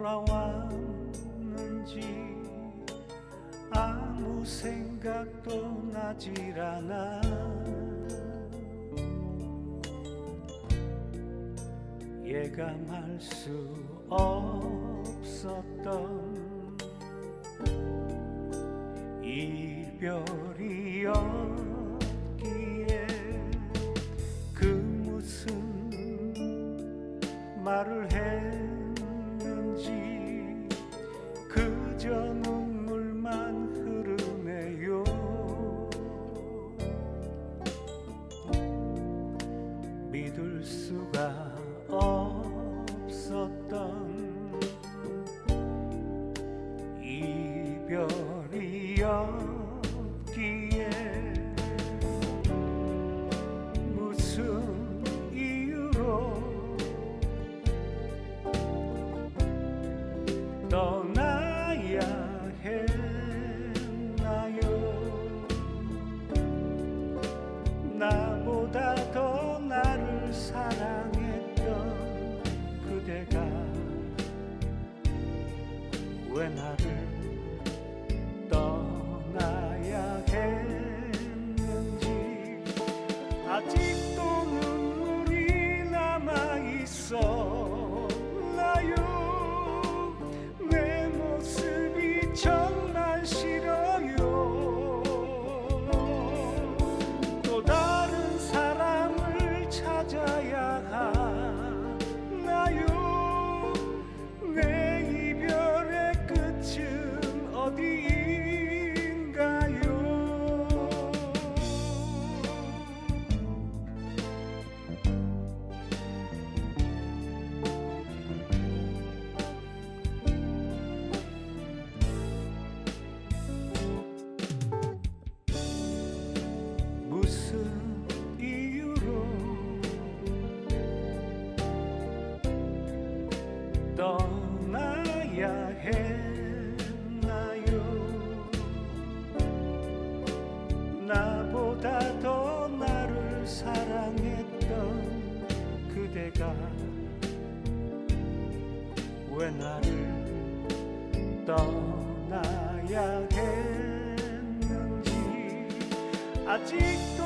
돌아왔는지 아무 생각도 나질 않아. 예감할 수 없었던 이별이었기에 그 무슨 말을 없는지 그저 눈물만 흐르네요. 믿을 수가 없었던 이별이여 왜 나를 떠나야 했는지 아직 나를 떠나야겠는지 아직도